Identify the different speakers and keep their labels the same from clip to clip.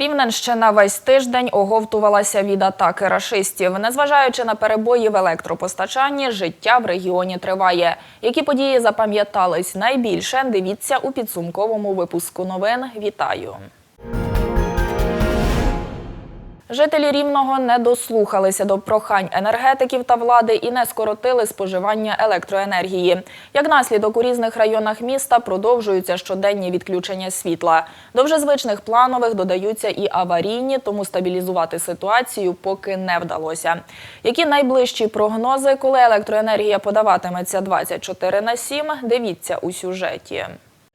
Speaker 1: Рівненщина весь тиждень оговтувалася від атаки рашистів. Незважаючи на перебої в електропостачанні, життя в регіоні триває. Які події запам'ятались найбільше? Дивіться у підсумковому випуску новин. Вітаю! Жителі Рівного не дослухалися до прохань енергетиків та влади і не скоротили споживання електроенергії. Як наслідок у різних районах міста продовжуються щоденні відключення світла. До вже звичних планових додаються і аварійні, тому стабілізувати ситуацію поки не вдалося. Які найближчі прогнози, коли електроенергія подаватиметься 24 на 7, дивіться у сюжеті.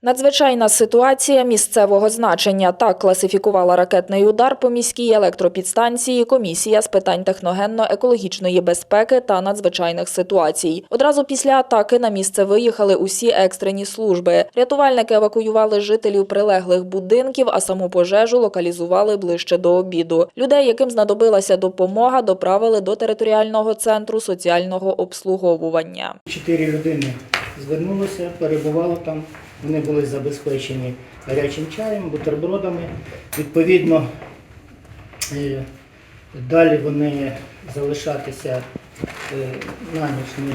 Speaker 1: Надзвичайна ситуація місцевого значення. Так класифікувала ракетний удар по міській електропідстанції Комісія з питань техногенно-екологічної безпеки та надзвичайних ситуацій. Одразу після атаки на місце виїхали усі екстрені служби. Рятувальники евакуювали жителів прилеглих будинків, а саму пожежу локалізували ближче до обіду. Людей, яким знадобилася допомога, доправили до територіального центру соціального обслуговування.
Speaker 2: Чотири людини звернулося, перебували там. Вони були забезпечені гарячим чаєм, бутербродами. Відповідно, е, далі вони залишатися е, на ніч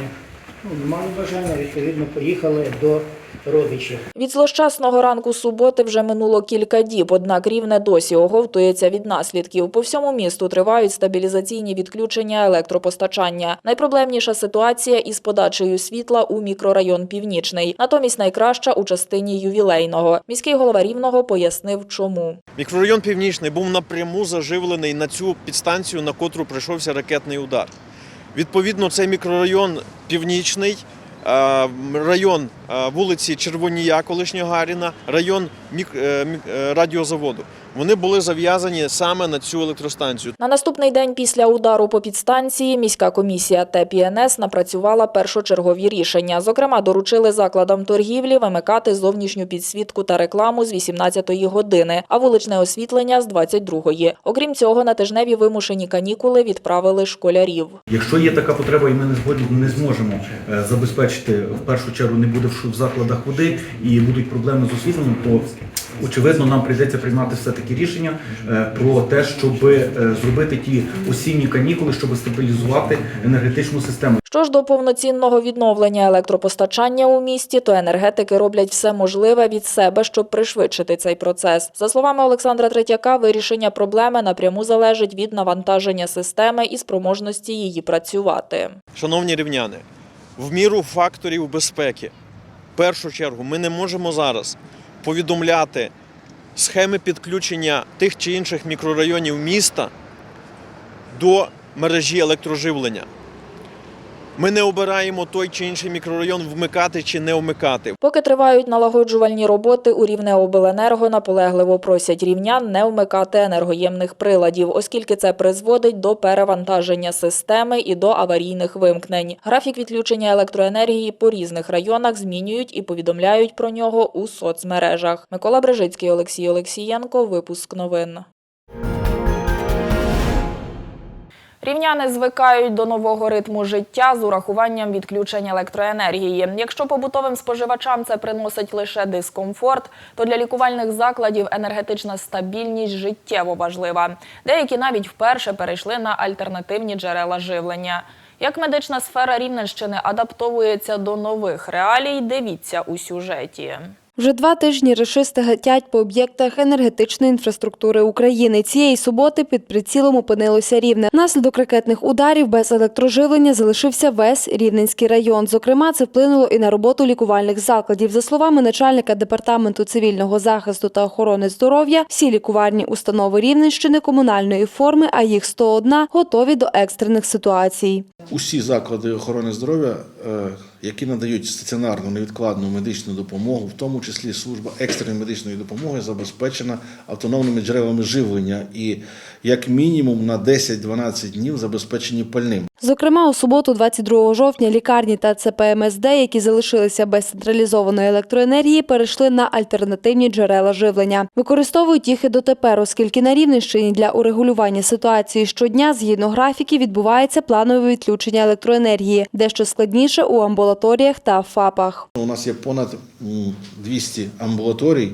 Speaker 2: ну, не мали бажання, відповідно, поїхали до родичів.
Speaker 1: Від злощасного ранку суботи вже минуло кілька діб, однак рівне досі оговтується від наслідків. По всьому місту тривають стабілізаційні відключення електропостачання. Найпроблемніша ситуація із подачею світла у мікрорайон Північний. Натомість найкраща у частині ювілейного. Міський голова Рівного пояснив, чому.
Speaker 3: Мікрорайон Північний був напряму заживлений на цю підстанцію, на котру прийшовся ракетний удар. Відповідно, цей мікрорайон Північний, район е, вулиці Червонія, колишнього Гаріна, район е, е, радіозаводу. Вони були зав'язані саме на цю електростанцію.
Speaker 1: На наступний день після удару по підстанції міська комісія ТЕПІНС напрацювала першочергові рішення. Зокрема, доручили закладам торгівлі вимикати зовнішню підсвітку та рекламу з 18-ї години, а вуличне освітлення з 22-ї. Окрім цього, на тижневі вимушені канікули відправили школярів.
Speaker 4: Якщо є така потреба, і ми не згодні не зможемо е, забезпечити в першу чергу, не буде в в закладах води і будуть проблеми з освітленням, то очевидно нам прийдеться приймати все таки рішення е, про те, щоб е, зробити ті осінні канікули, щоб стабілізувати енергетичну систему.
Speaker 1: Що ж до повноцінного відновлення електропостачання у місті, то енергетики роблять все можливе від себе, щоб пришвидшити цей процес. За словами Олександра Третяка, вирішення проблеми напряму залежить від навантаження системи і спроможності її працювати.
Speaker 3: Шановні рівняни, в міру факторів безпеки, в першу чергу, ми не можемо зараз повідомляти схеми підключення тих чи інших мікрорайонів міста до мережі електроживлення. Ми не обираємо той чи інший мікрорайон вмикати чи не вмикати.
Speaker 1: Поки тривають налагоджувальні роботи, у Рівнеобленерго наполегливо просять рівнян не вмикати енергоємних приладів, оскільки це призводить до перевантаження системи і до аварійних вимкнень. Графік відключення електроенергії по різних районах змінюють і повідомляють про нього у соцмережах. Микола Брижицький, Олексій Олексієнко. Випуск новин. Рівняни звикають до нового ритму життя з урахуванням відключення електроенергії. Якщо побутовим споживачам це приносить лише дискомфорт, то для лікувальних закладів енергетична стабільність життєво важлива. Деякі навіть вперше перейшли на альтернативні джерела живлення. Як медична сфера Рівненщини адаптовується до нових реалій, дивіться у сюжеті.
Speaker 5: Вже два тижні рашисти гатять по об'єктах енергетичної інфраструктури України. Цієї суботи під прицілом опинилося рівне. Внаслідок ракетних ударів без електроживлення залишився весь Рівненський район. Зокрема, це вплинуло і на роботу лікувальних закладів. За словами начальника департаменту цивільного захисту та охорони здоров'я, всі лікувальні установи Рівненщини комунальної форми, а їх 101, готові до екстрених ситуацій.
Speaker 6: Усі заклади охорони здоров'я, е, які надають стаціонарну невідкладну медичну допомогу, в тому числі служба екстреної медичної допомоги, забезпечена автономними джерелами живлення і як мінімум на 10-12 днів забезпечені пальним.
Speaker 5: Зокрема, у суботу, 22 жовтня, лікарні та ЦПМСД, які залишилися без централізованої електроенергії, перейшли на альтернативні джерела живлення. Використовують їх і дотепер, оскільки на Рівненщині для урегулювання ситуації щодня, згідно графіків, відбувається планове відключення електроенергії, дещо складніше у амбулаторіях та ФАПах.
Speaker 6: У нас є понад м, 200 амбулаторій,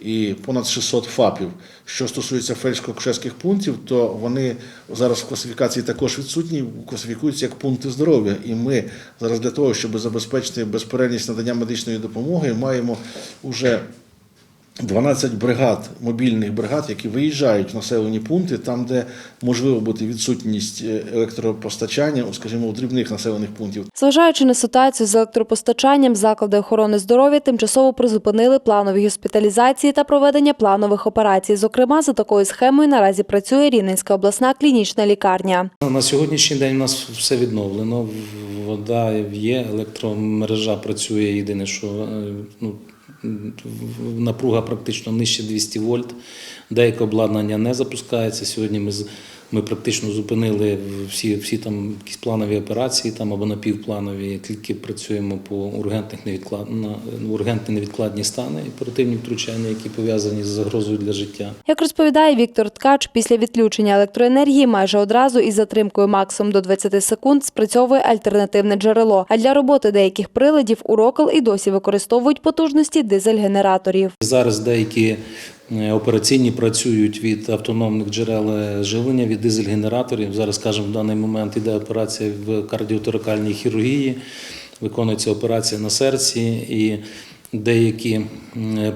Speaker 6: і понад 600 ФАПів. Що стосується фельдшерсько-акушерських пунктів, то вони зараз в класифікації також відсутні, класифікуються як пункти здоров'я. І ми зараз для того, щоб забезпечити безперервність надання медичної допомоги, маємо вже 12 бригад, мобільних бригад, які виїжджають в населені пункти, там, де можливо бути відсутність е, електропостачання, скажімо, у дрібних населених пунктів.
Speaker 5: Зважаючи на ситуацію з електропостачанням, заклади охорони здоров'я тимчасово призупинили планові госпіталізації та проведення планових операцій. Зокрема, за такою схемою наразі працює Рівненська обласна клінічна лікарня.
Speaker 7: На сьогоднішній день у нас все відновлено. Вода є, електромережа працює. Єдине, що е, ну, напруга практично нижче 200 вольт. Деяке обладнання не запускається. Сьогодні ми, з- ми практично зупинили всі, всі там якісь планові операції там, або напівпланові. Тільки працюємо по ургентних невідклад... на ургентні невідкладні стани і оперативні втручання, які пов'язані з загрозою для життя.
Speaker 5: Як розповідає Віктор Ткач, після відключення електроенергії майже одразу із затримкою максимум до 20 секунд спрацьовує альтернативне джерело. А для роботи деяких приладів у Рокл і досі використовують потужності дизель-генераторів.
Speaker 7: Зараз деякі операційні працюють від автономних джерел е, живлення, від дизель-генераторів. Зараз, скажімо, в даний момент іде операція в кардіоторакальній хірургії, виконується операція на серці і деякі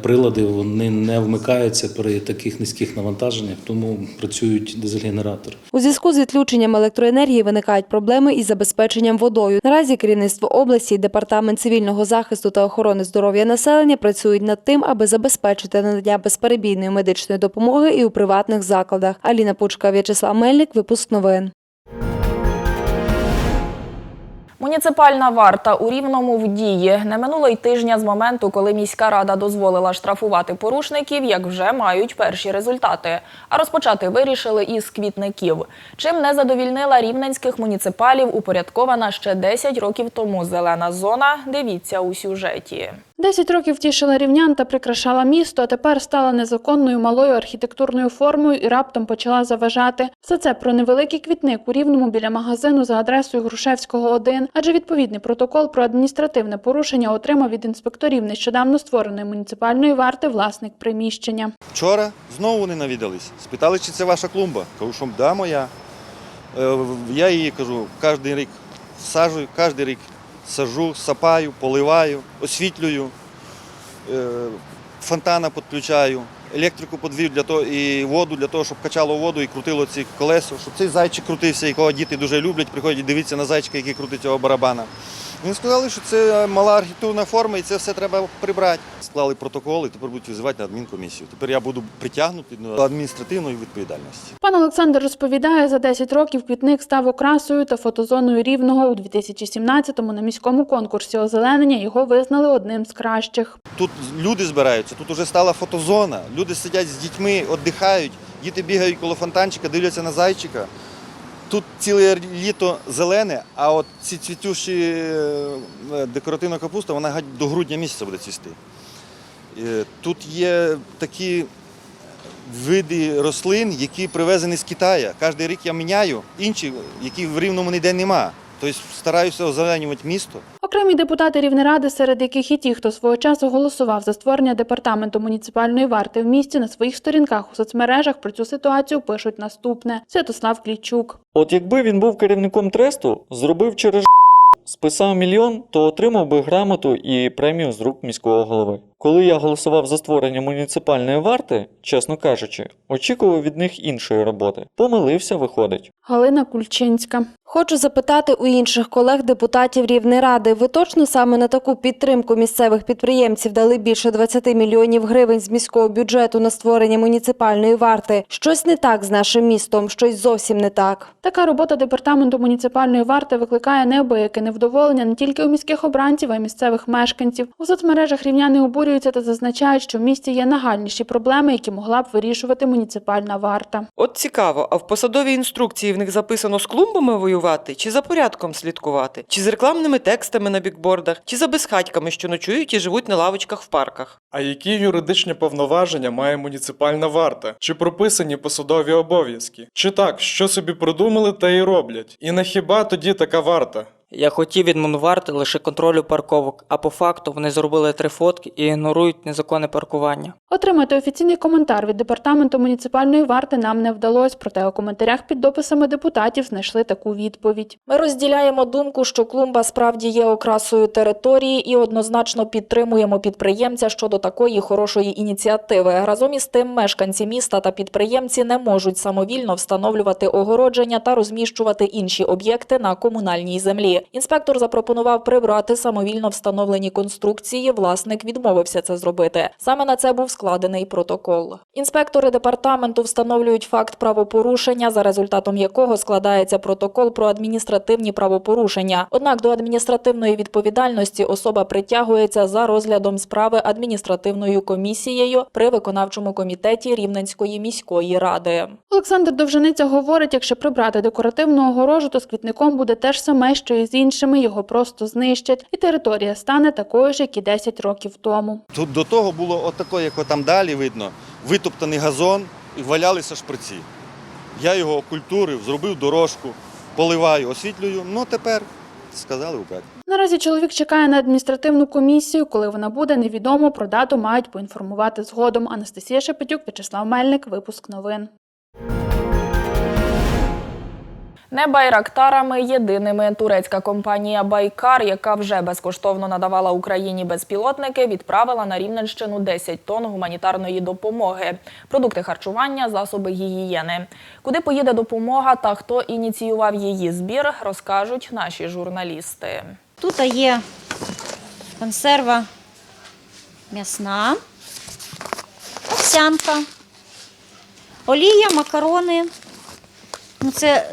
Speaker 7: прилади вони не вмикаються при таких низьких навантаженнях, тому працюють дизель-генератори.
Speaker 5: У зв'язку з відключенням електроенергії виникають проблеми із забезпеченням водою. Наразі керівництво області, департамент цивільного захисту та охорони здоров'я населення працюють над тим, аби забезпечити надання безперебійної медичної допомоги і у приватних закладах. Аліна Пучка, В'ячеслав Мельник, випуск новин.
Speaker 8: Муніципальна варта у Рівному в дії. Не минуло й тижня з моменту, коли міська рада дозволила штрафувати порушників, як вже мають перші результати. А розпочати вирішили із квітників. Чим не задовільнила рівненських муніципалів, упорядкована ще 10 років тому зелена зона. Дивіться у сюжеті.
Speaker 9: Десять років тішила рівнян та прикрашала місто, а тепер стала незаконною малою архітектурною формою і раптом почала заважати. Все це про невеликий квітник у рівному біля магазину за адресою Грушевського 1, адже відповідний протокол про адміністративне порушення отримав від інспекторів нещодавно створеної муніципальної варти власник приміщення.
Speaker 10: Вчора знову вони навідались. Спитали, чи це ваша клумба. Кажу, що да, моя. Е, Я її кажу, кожен рік саджую, кожен рік сажу, сапаю, поливаю, освітлюю, е, фонтана підключаю, електрику подвів для того, і воду для того, щоб качало воду і крутило ці колеса, щоб цей зайчик крутився, якого діти дуже люблять, приходять дивитися на зайчика, який крутить цього барабана. Вони сказали, що це мала архітектурна форма і це все треба прибрати. Склали протокол і тепер будуть визивати на адмінкомісію. Тепер я буду притягнутий до адміністративної відповідальності.
Speaker 9: Пан Олександр розповідає, за 10 років квітник став окрасою та фотозоною рівного. У 2017-му на міському конкурсі озеленення його визнали одним з кращих.
Speaker 10: Тут люди збираються, тут вже стала фотозона. Люди сидять з дітьми, віддихають, діти бігають коло фонтанчика, дивляться на зайчика. Тут ціле літо зелене, а от ці цвітюші е, декоративна капуста, вона до грудня місяця буде цвісти. Е, Тут є такі види рослин, які привезені з Китаю. Кожен рік я міняю інші, які в рівному ніде нема. Тобто стараюся озеленювати місто.
Speaker 9: Окремі депутати Рівнеради, серед яких і ті, хто свого часу голосував за створення департаменту муніципальної варти в місті, на своїх сторінках у соцмережах про цю ситуацію пишуть наступне: Святослав Клічук.
Speaker 11: От якби він був керівником тресту, зробив через списав мільйон, то отримав би грамоту і премію з рук міського голови. Коли я голосував за створення муніципальної варти, чесно кажучи, очікував від них іншої роботи. Помилився, виходить.
Speaker 9: Галина Кульчинська.
Speaker 5: Хочу запитати у інших колег депутатів Рівнеради. Ви точно саме на таку підтримку місцевих підприємців дали більше 20 мільйонів гривень з міського бюджету на створення муніципальної варти? Щось не так з нашим містом, щось зовсім не так.
Speaker 9: Така робота департаменту муніципальної варти викликає неабияке невдоволення не тільки у міських обранців, а й місцевих мешканців. У соцмережах рівняни обурюються та зазначають, що в місті є нагальніші проблеми, які могла б вирішувати муніципальна варта.
Speaker 12: От цікаво, а в посадовій інструкції в них записано з клумбами воювати, чи за порядком слідкувати, чи з рекламними текстами на бікбордах, чи за безхатьками, що ночують і живуть на лавочках в парках.
Speaker 13: А які юридичні повноваження має муніципальна варта? Чи прописані посадові обов'язки? Чи так, що собі придумали, те й роблять? І на хіба тоді така варта?
Speaker 14: Я хотів від відмонувати лише контролю парковок, а по факту вони зробили три фотки і ігнорують незаконне паркування.
Speaker 9: Отримати офіційний коментар від департаменту муніципальної варти нам не вдалося, проте у коментарях під дописами депутатів знайшли таку відповідь.
Speaker 8: Ми розділяємо думку, що клумба справді є окрасою території і однозначно підтримуємо підприємця щодо такої хорошої ініціативи. Разом із тим, мешканці міста та підприємці не можуть самовільно встановлювати огородження та розміщувати інші об'єкти на комунальній землі. Інспектор запропонував прибрати самовільно встановлені конструкції. Власник відмовився це зробити. Саме на це був складений протокол. Інспектори департаменту встановлюють факт правопорушення, за результатом якого складається протокол про адміністративні правопорушення. Однак до адміністративної відповідальності особа притягується за розглядом справи адміністративною комісією при виконавчому комітеті Рівненської міської ради.
Speaker 9: Олександр Довжениця говорить, якщо прибрати декоративну огорожу, то з квітником буде те ж саме, що і з іншими, його просто знищать, і територія стане такою ж, як і 10 років тому.
Speaker 10: Тут до того було отако, як там далі видно, витоптаний газон і валялися шприці. Я його окультурив, зробив дорожку, поливаю, освітлюю. Ну тепер сказали убрати.
Speaker 9: Наразі чоловік чекає на адміністративну комісію. Коли вона буде, невідомо. Про дату мають поінформувати згодом. Анастасія Шепетюк, В'ячеслав Мельник. Випуск новин.
Speaker 8: Не байрактарами єдиними турецька компанія Байкар, яка вже безкоштовно надавала Україні безпілотники, відправила на Рівненщину 10 тонн гуманітарної допомоги, продукти харчування, засоби гігієни. Куди поїде допомога та хто ініціював її збір, розкажуть наші журналісти.
Speaker 15: Тут є консерва м'ясна, овсянка, олія, макарони. Ну, це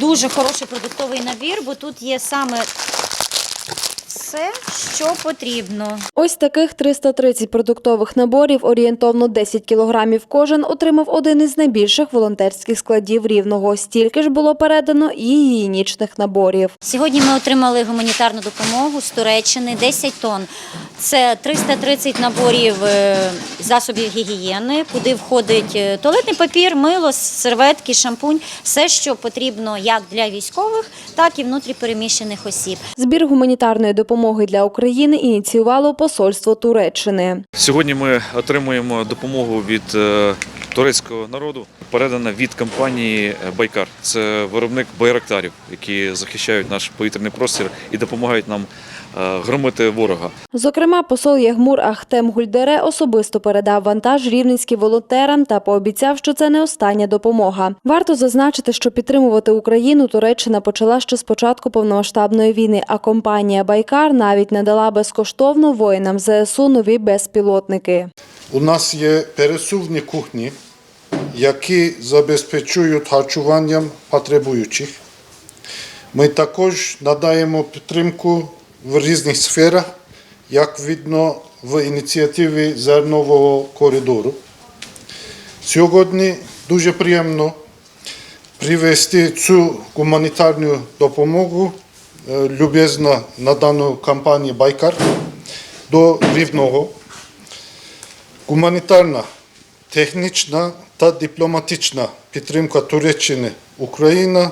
Speaker 15: дуже хороший продуктовий набір, бо тут є саме все, що потрібно.
Speaker 5: Ось таких 330 продуктових наборів, орієнтовно 10 кілограмів кожен, отримав один із найбільших волонтерських складів Рівного. Стільки ж було передано і гігієнічних наборів.
Speaker 15: Сьогодні ми отримали гуманітарну допомогу з Туреччини 10 тонн. Це 330 наборів е, засобів гігієни, куди входить е, туалетний папір, мило, серветки, шампунь, все, що потрібно як для військових, так і внутріпереміщених осіб.
Speaker 5: Збір гуманітарної допомоги для України ініціювало посольство Туреччини.
Speaker 16: Сьогодні ми отримуємо допомогу від е, турецького народу, передана від компанії Байкар. Це виробник байрактарів, які захищають наш повітряний простір і допомагають нам е, громити ворога.
Speaker 5: Зокрема, посол Ягмур Ахтем Гульдере особисто передав вантаж рівненським волонтерам та пообіцяв, що це не остання допомога. Варто зазначити, що підтримувати Україну Туреччина почала ще з початку повномасштабної війни, а компанія Байкар навіть надала безкоштовно воїнам ЗСУ нові безпілотники.
Speaker 17: У нас є пересувні кухні, які забезпечують харчуванням потребуючих. Ми також надаємо підтримку в різних сферах, як видно в ініціативі зернового коридору. Сьогодні дуже приємно привести цю гуманітарну допомогу е, любезно надану компанії Байкар до Рівного. Гуманітарна, технічна та дипломатична підтримка Туреччини Україна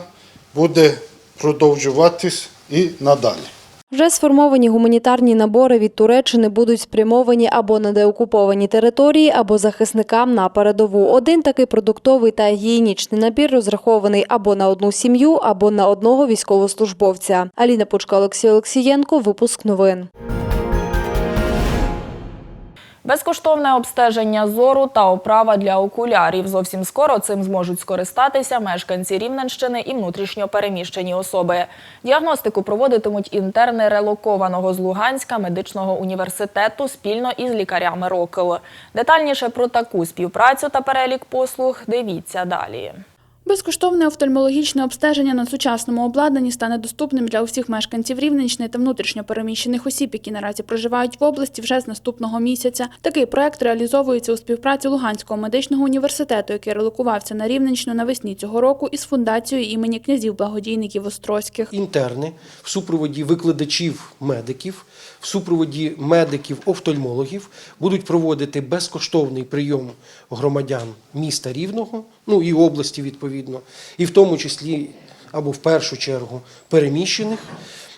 Speaker 17: буде продовжуватись і надалі.
Speaker 5: Вже сформовані гуманітарні набори від Туреччини будуть спрямовані або на деокуповані території, або захисникам на передову. Один такий продуктовий та гігієнічний набір розрахований або на одну сім'ю, або на одного військовослужбовця. Аліна Пучка, Олексій Олексієнко. Випуск новин.
Speaker 8: Безкоштовне обстеження зору та оправа для окулярів. Зовсім скоро цим зможуть скористатися мешканці Рівненщини і внутрішньо переміщені особи. Діагностику проводитимуть інтерни релокованого з Луганська медичного університету спільно із лікарями РОКЛ. Детальніше про таку співпрацю та перелік послуг дивіться далі.
Speaker 9: Безкоштовне офтальмологічне обстеження на сучасному обладнанні стане доступним для усіх мешканців Рівненщини та внутрішньо переміщених осіб, які наразі проживають в області вже з наступного місяця. Такий проект реалізовується у співпраці Луганського медичного університету, який релокувався на Рівненщину навесні цього року із фундацією імені князів благодійників Острозьких.
Speaker 18: Інтерни в супроводі викладачів медиків, в супроводі медиків-офтальмологів будуть проводити безкоштовний прийом громадян міста Рівного, ну і області відповідно, і в тому числі або в першу чергу переміщених.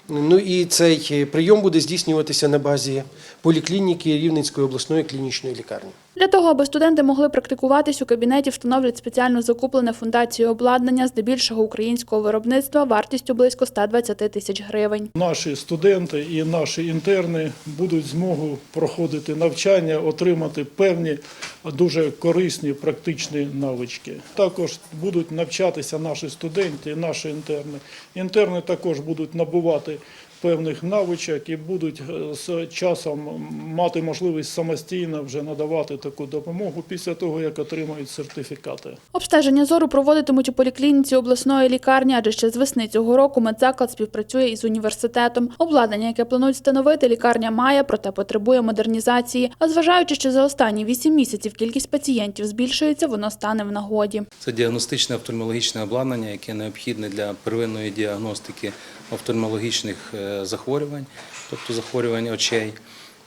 Speaker 18: Ну і цей е, прийом буде здійснюватися на базі поліклініки Рівненської обласної клінічної лікарні.
Speaker 9: Для того, аби студенти могли практикуватись у кабінеті, встановлюють спеціально закуплене фундацією обладнання, здебільшого українського виробництва, вартістю близько 120 тисяч гривень.
Speaker 13: Наші студенти і наші інтерни будуть змогу проходити навчання, отримати певні дуже корисні практичні навички. Також будуть навчатися наші студенти, наші інтерни. Інтерни також будуть набувати певних навичок і будуть е, з часом мати можливість самостійно вже надавати таку допомогу після того, як отримають сертифікати.
Speaker 9: Обстеження зору проводитимуть у поліклініці обласної лікарні, адже ще з весни цього року медзаклад співпрацює із університетом. Обладнання, яке планують встановити, лікарня має, проте потребує модернізації. А зважаючи, що за останні вісім місяців кількість пацієнтів збільшується, воно стане в нагоді.
Speaker 7: Це діагностичне офтальмологічне обладнання, яке необхідне для первинної діагностики офтальмологічних е, захворювань, тобто захворювань очей.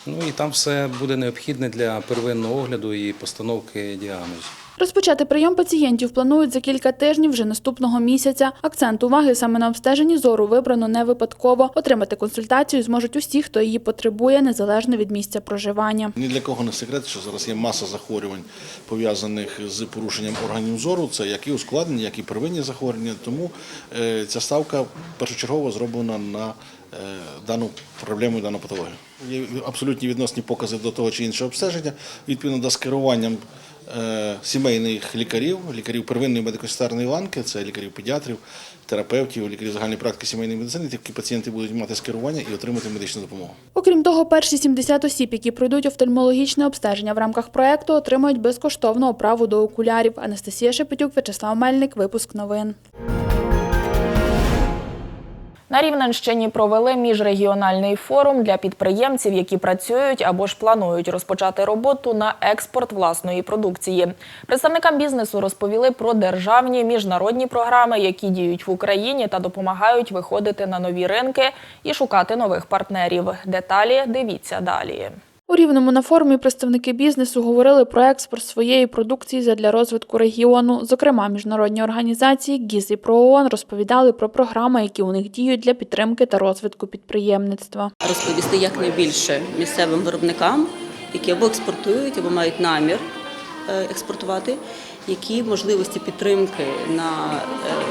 Speaker 7: Ну і там все буде необхідне для первинного огляду і постановки діагнозу.
Speaker 9: Розпочати прийом пацієнтів планують за кілька тижнів вже наступного місяця. Акцент уваги саме на обстеженні зору вибрано не випадково. Отримати консультацію зможуть усі, хто її потребує, незалежно від місця проживання.
Speaker 6: Ні для кого не секрет, що зараз є маса захворювань пов'язаних з порушенням органів зору. Це як і ускладнення, як і первинні захворювання. Тому е, ця ставка першочергово зроблена на е, дану проблему дану патологію. Є абсолютні відносні покази до того чи іншого обстеження, відповідно до скеруванням сімейних лікарів, лікарів первинної медико-санітарної ланки, це лікарів педіатрів, терапевтів, лікарів загальної практики сімейної медицини. Такі пацієнти будуть мати скерування і отримати медичну допомогу.
Speaker 9: Окрім того, перші 70 осіб, які пройдуть офтальмологічне обстеження в рамках проекту, отримають безкоштовну оправу до окулярів. Анастасія Шепетюк, Вячеслав Мельник. Випуск новин.
Speaker 8: На Рівненщині провели міжрегіональний форум для підприємців, які працюють або ж планують розпочати роботу на експорт власної продукції. Представникам бізнесу розповіли про державні міжнародні програми, які діють в Україні та допомагають виходити на нові ринки і шукати нових партнерів. Деталі дивіться далі.
Speaker 9: У Рівному на форумі представники бізнесу говорили про експорт своєї продукції задля розвитку регіону. Зокрема, міжнародні організації ГІЗ і ПРООН розповідали про програми, які у них діють для підтримки та розвитку підприємництва.
Speaker 19: розповісти якнайбільше місцевим виробникам, які або експортують, або мають намір е, експортувати, які можливості підтримки на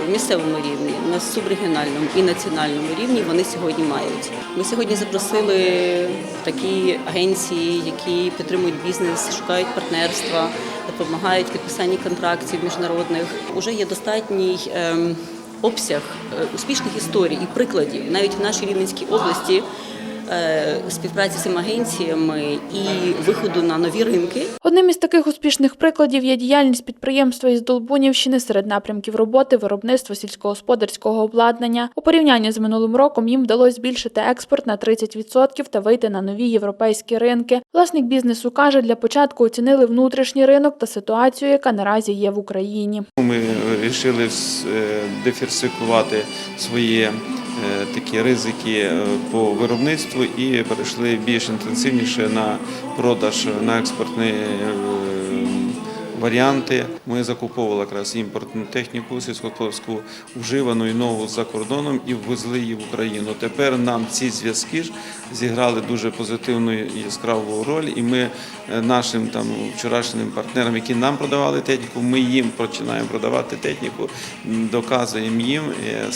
Speaker 19: е, місцевому рівні, на субрегіональному і національному рівні вони сьогодні мають. Ми сьогодні запросили такі агенції, які підтримують бізнес, шукають партнерства, допомагають в підписанні контрактів міжнародних. Уже є достатній. ем, Обсяг е, успішних історій і прикладів навіть в нашій Рівненській області співпраці з цими агенціями і виходу на нові ринки.
Speaker 9: Одним із таких успішних прикладів є діяльність підприємства із Долбунівщини серед напрямків роботи виробництво сільськогосподарського обладнання. У порівнянні з минулим роком їм вдалося збільшити експорт на 30% та вийти на нові європейські ринки. Власник бізнесу каже, для початку оцінили внутрішній ринок та ситуацію, яка наразі є в Україні.
Speaker 20: Ми вирішили диверсифікувати свої е, такі ризики е, по виробництву і перейшли більш інтенсивніше на продаж на експортні е, варіанти. Ми закуповували якраз імпортну техніку сільськогосподарську вживану і нову за кордоном і ввезли її в Україну. Тепер нам ці зв'язки ж зіграли дуже позитивну і яскраву роль, і ми е, нашим там вчорашнім партнерам, які нам продавали техніку, ми їм починаємо продавати техніку, доказуємо їм е,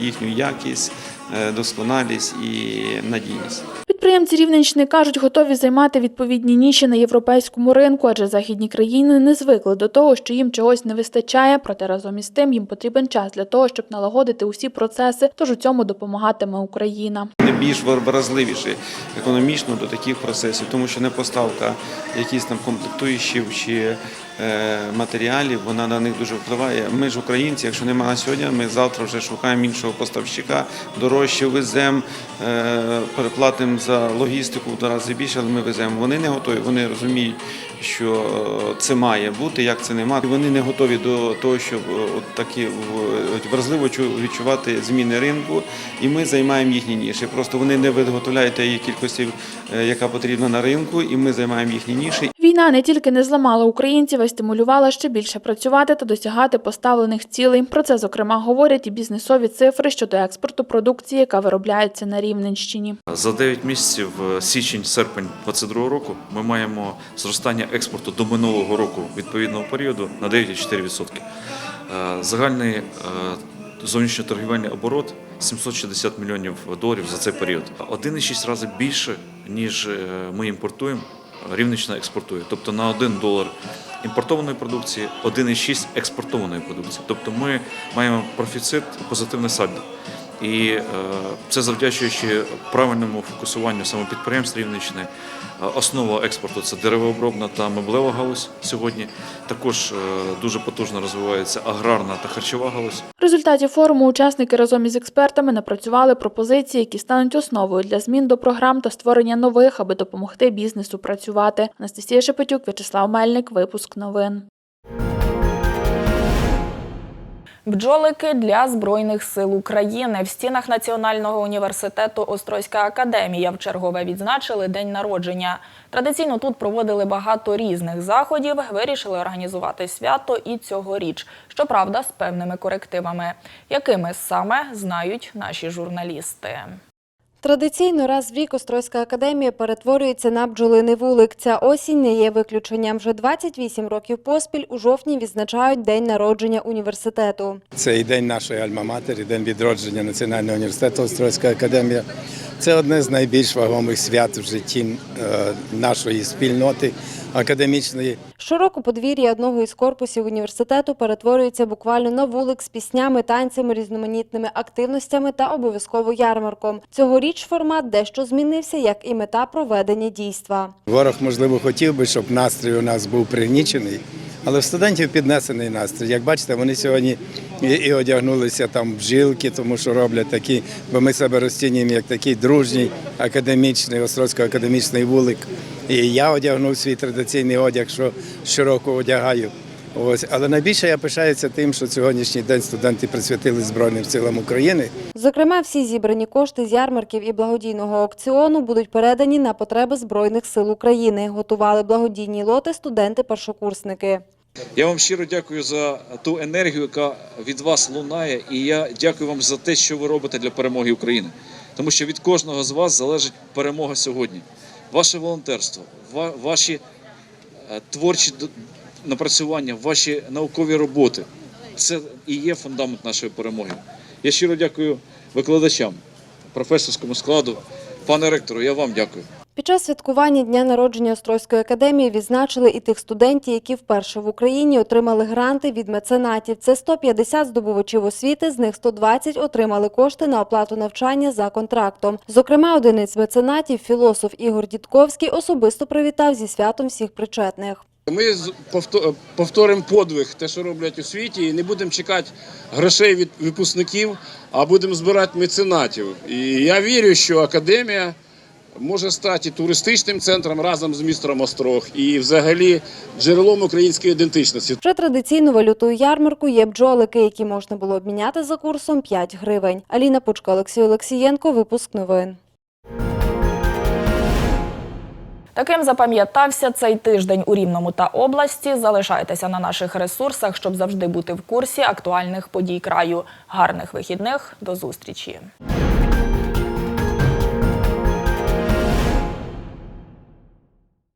Speaker 20: їхню якість, е, досконалість і надійність.
Speaker 9: Підприємці Рівненщини кажуть, готові займати відповідні ніші на європейському ринку, адже західні країни не звикли до того, що їм чогось не вистачає. Проте разом із тим їм потрібен час для того, щоб налагодити усі процеси. Тож у цьому допомагатиме Україна.
Speaker 20: не більш вразливіші економічно до таких процесів, тому що не поставка якісь там комплектуючих чи матеріалів, вона на них дуже впливає. Ми ж українці, якщо немає на сьогодні, ми завтра вже шукаємо іншого поставщика, дорожче веземо, е, переплатимо за логістику в два рази більше, але ми веземо. Вони не готові, вони розуміють, що е, це має бути, як це не мати. Вони не готові до того, щоб е, от такі вразливо відчувати зміни ринку, і ми займаємо їхні ніші. Просто вони не виготовляють тієї кількості, е, яка потрібна на ринку, і ми займаємо їхні ніші.
Speaker 9: Війна не тільки не зламала українців, а й стимулювала ще більше працювати та досягати поставлених цілей. Про це, зокрема, говорять і бізнесові цифри щодо експорту продукції, яка виробляється на Рівненщині.
Speaker 16: За 9 місяців е, січень-серпень 2022 року ми маємо зростання експорту до минулого року відповідного періоду на 9,4%. Е, Загальний е, зовнішньоторгівельний оборот 760 мільйонів доларів за цей період. 1,6 рази більше, ніж ми імпортуємо, Рівненщина експортує. Тобто на 1 долар імпортованої продукції 1,6 експортованої продукції. Тобто ми маємо профіцит, позитивне сальдо. І е, це завдячуючи правильному фокусуванню саме підприємств Рівненщини. Основа експорту це деревообробна та меблева галузь сьогодні. Також е, дуже потужно розвивається аграрна та харчова галузь.
Speaker 9: В результаті форуму учасники разом із експертами напрацювали пропозиції, які стануть основою для змін до програм та створення нових, аби допомогти бізнесу працювати. Анастасія Шепетюк, В'ячеслав Мельник, випуск новин.
Speaker 8: Бджолики для Збройних сил України в стінах Національного університету Острозька академія в чергове відзначили день народження. Традиційно тут проводили багато різних заходів. Вирішили організувати свято і цьогоріч. Щоправда, з певними корективами, якими саме знають наші журналісти.
Speaker 5: Традиційно раз в рік Острозька академія перетворюється на бджолиний вулик. Ця осінь не є виключенням. Вже 28 років поспіль у жовтні відзначають день народження університету.
Speaker 21: Це і день нашої альма-матері, день відродження Національного університету Острозька академія. Це одне з найбільш вагомих свят в житті е, нашої спільноти академічної.
Speaker 5: Щороку подвір'я одного із корпусів університету перетворюється буквально на вулик з піснями, танцями, різноманітними активностями та обов'язково ярмарком. Цьогоріч формат дещо змінився, як і мета проведення дійства.
Speaker 21: Ворог, можливо, хотів би, щоб настрій у нас був пригнічений, але в студентів піднесений настрій. Як бачите, вони сьогодні і, і одягнулися там в жилки, тому що роблять такі, бо ми себе розцінюємо як такий дружній академічний, острозько-академічний вулик. І я одягнув свій традиційний одяг, що щороку одягаю. Ось, але найбільше я пишаюся тим, що сьогоднішній день студенти присвятили Збройним силам України.
Speaker 5: Зокрема, всі зібрані кошти з ярмарків і благодійного аукціону будуть передані на потреби Збройних сил України. Готували благодійні лоти студенти-першокурсники.
Speaker 22: Я вам щиро дякую за ту енергію, яка від вас лунає, і я дякую вам за те, що ви робите для перемоги України. Тому що від кожного з вас залежить перемога сьогодні. Ваше волонтерство, ва- ваші е, творчі напрацювання, ваші наукові роботи це і є фундамент нашої перемоги. Я щиро дякую викладачам, професорському складу. Пане ректору, я вам дякую.
Speaker 5: Під час святкування дня народження Острозької академії відзначили і тих студентів, які вперше в Україні отримали гранти від меценатів. Це 150 здобувачів освіти, з них 120 отримали кошти на оплату навчання за контрактом. Зокрема, один із меценатів, філософ Ігор Дідковський, особисто привітав зі святом всіх причетних.
Speaker 23: Ми повторимо подвиг, те, що роблять у світі, і не будемо чекати грошей від випускників, а будемо збирати меценатів. І я вірю, що академія може стати туристичним центром разом з містом Острог і взагалі джерелом української ідентичності.
Speaker 5: Вже традиційну валютою ярмарку є бджолики, які можна було обміняти за курсом 5 гривень. Аліна Пучка, Олексій Олексієнко, випуск новин.
Speaker 8: Таким запам'ятався цей тиждень у Рівному та області. Залишайтеся на наших ресурсах, щоб завжди бути в курсі актуальних подій краю. Гарних вихідних, до зустрічі!